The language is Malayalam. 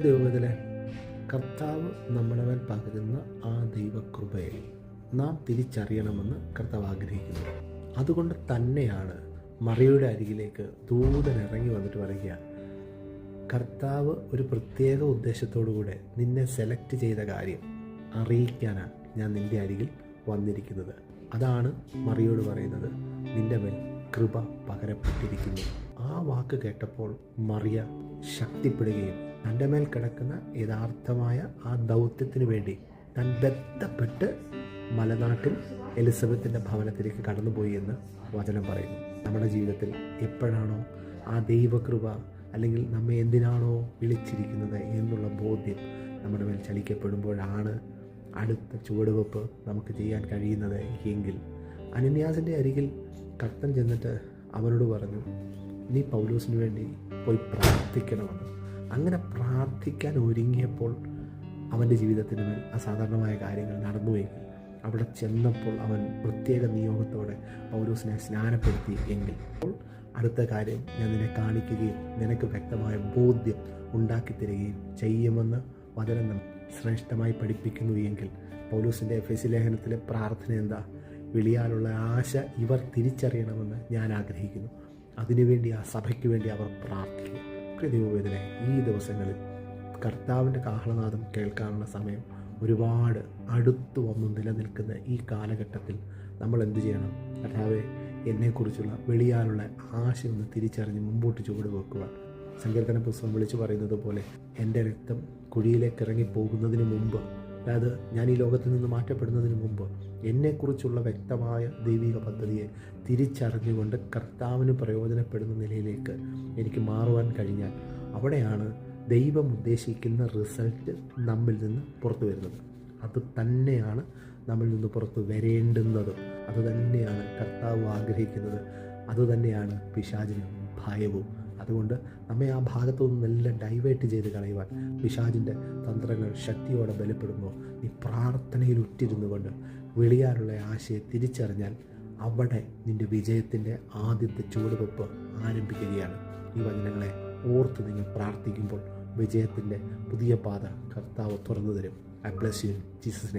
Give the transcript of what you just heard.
ദൈവത്തിലെ കർത്താവ് നമ്മുടെ മേൽ പകരുന്ന ആ ദൈവകൃപയെ നാം തിരിച്ചറിയണമെന്ന് കർത്താവ് ആഗ്രഹിക്കുന്നു. അതുകൊണ്ട് തന്നെയാണ് മറിയുടെ അരികിലേക്ക് ദൂതൻ ഇറങ്ങി വന്നിട്ട് പറയുക കർത്താവ് ഒരു പ്രത്യേക ഉദ്ദേശത്തോടുകൂടെ നിന്നെ സെലക്ട് ചെയ്ത കാര്യം അറിയിക്കാനാണ് ഞാൻ നിന്റെ അരികിൽ വന്നിരിക്കുന്നത്. അതാണ് മറിയോട് പറയുന്നത് നിന്റെ മേൽ കൃപ പകരപ്പെട്ടിരിക്കുന്നു. ആ വാക്ക് കേട്ടപ്പോൾ മറിയ ശക്തിപ്പെടുകയും തന്റെ മേൽ കിടക്കുന്ന യഥാർത്ഥമായ ആ ദൗത്യത്തിന് വേണ്ടി താൻ ബന്ധപ്പെട്ട് മലനാട്ടിൽ എലിസബത്തിന്റെ ഭവനത്തിലേക്ക് കടന്നുപോയി എന്ന് വചനം പറയുന്നു. നമ്മുടെ ജീവിതത്തിൽ എപ്പോഴാണോ ആ ദൈവകൃപ അല്ലെങ്കിൽ നമ്മെ എന്തിനാണോ വിളിച്ചിരിക്കുന്നത് എന്നുള്ള ബോധ്യം നമ്മുടെ മേൽ ചലിക്കപ്പെടുമ്പോഴാണ് അടുത്ത ചുവടുവെപ്പ് നമുക്ക് ചെയ്യാൻ കഴിയുന്നത് എങ്കിൽ. അനന്യാസിന്റെ അരികിൽ കർത്തൻ ചെന്നിട്ട് അവനോട് പറഞ്ഞു നീ പൗലോസിന് വേണ്ടി പോയി പ്രാർത്ഥിക്കണമെന്ന്. അങ്ങനെ പ്രാർത്ഥിക്കാൻ ഒരുങ്ങിയപ്പോൾ അവന്റെ ജീവിതത്തിന് മേൽ അസാധാരണമായ കാര്യങ്ങൾ നടന്നുവെങ്കിൽ അവിടെ ചെന്നപ്പോൾ അവൻ പ്രത്യേക നിയോഗത്തോടെ പൗരൂസിനെ സ്നാനപ്പെടുത്തി എങ്കിൽ അപ്പോൾ അടുത്ത കാര്യം ഞാൻ നിന്നെ കാണിക്കുകയും നിനക്ക് വ്യക്തമായ ബോധ്യം ഉണ്ടാക്കി തരികയും ചെയ്യുമെന്ന് വചനം ശ്രേഷ്ഠമായി പഠിപ്പിക്കുന്നു എങ്കിൽ പൗലൂസിന്റെ എസ് ലേഖനത്തിലെ പ്രാർത്ഥന എന്താ? വിളിയാലുള്ള ആശ ഇവർ തിരിച്ചറിയണമെന്ന് ഞാൻ ആഗ്രഹിക്കുന്നു. അതിനുവേണ്ടി ആ സഭയ്ക്ക് വേണ്ടി അവർ പ്രാർത്ഥിക്കും. പ്രതിഭവേദനെ ഈ ദിവസങ്ങളിൽ കർത്താവിന്റെ കാഹളനാദം കേൾക്കാനുള്ള സമയം ഒരുപാട് അടുത്തു വന്നു നിലനിൽക്കുന്ന ഈ കാലഘട്ടത്തിൽ നമ്മൾ എന്ത് ചെയ്യണം? കർത്താവെ എന്നെക്കുറിച്ചുള്ള വെളിയാനുള്ള ആശയം ഒന്ന് തിരിച്ചറിഞ്ഞ് മുമ്പോട്ട് ചുവട് വെക്കുക സങ്കീർത്തന പുസ്തകം വിളിച്ചു പറയുന്നത് പോലെ എന്റെ രക്തം കുഴിയിലേക്ക് ഇറങ്ങി പോകുന്നതിന് മുമ്പ് അതായത് ഞാൻ ഈ ലോകത്തിൽ നിന്ന് മാറ്റപ്പെടുന്നതിന് മുമ്പ് എന്നെക്കുറിച്ചുള്ള വ്യക്തമായ ദൈവിക പദ്ധതിയെ തിരിച്ചറിഞ്ഞുകൊണ്ട് കർത്താവിന് പ്രയോജനപ്പെടുന്ന നിലയിലേക്ക് എനിക്ക് മാറുവാൻ കഴിഞ്ഞാൽ അവിടെയാണ് ദൈവം ഉദ്ദേശിക്കുന്ന റിസൾട്ട് നമ്മിൽ നിന്ന് പുറത്തു വരുന്നത്. അത് തന്നെയാണ് നമ്മിൽ നിന്ന് പുറത്ത് വരേണ്ടുന്നത്. അത് തന്നെയാണ് കർത്താവ് ആഗ്രഹിക്കുന്നത്. അതുതന്നെയാണ് പിശാചിനും ഭയവും. അതുകൊണ്ട് നമ്മെ ആ ഭാഗത്തു നിന്നെല്ലാം ഡൈവേർട്ട് ചെയ്ത് കളയുവാൻ പിശാചിന്റെ തന്ത്രങ്ങൾ ശക്തിയോടെ ബലപ്പെടുമ്പോൾ നീ പ്രാർത്ഥനയിൽ ഉറ്റിരുന്നു കൊണ്ട് വെളിയാനുള്ള ആശയെ തിരിച്ചറിഞ്ഞാൽ അവിടെ നിന്റെ വിജയത്തിന്റെ ആദ്യത്തെ ചുവടുവെപ്പ് ആരംഭിക്കുകയാണ്. ഈ വചനങ്ങളെ ഓർത്ത് നിങ്ങൾ പ്രാർത്ഥിക്കുമ്പോൾ വിജയത്തിന്റെ പുതിയ പാത കർത്താവ് തുറന്നു തരും. I bless you Jesus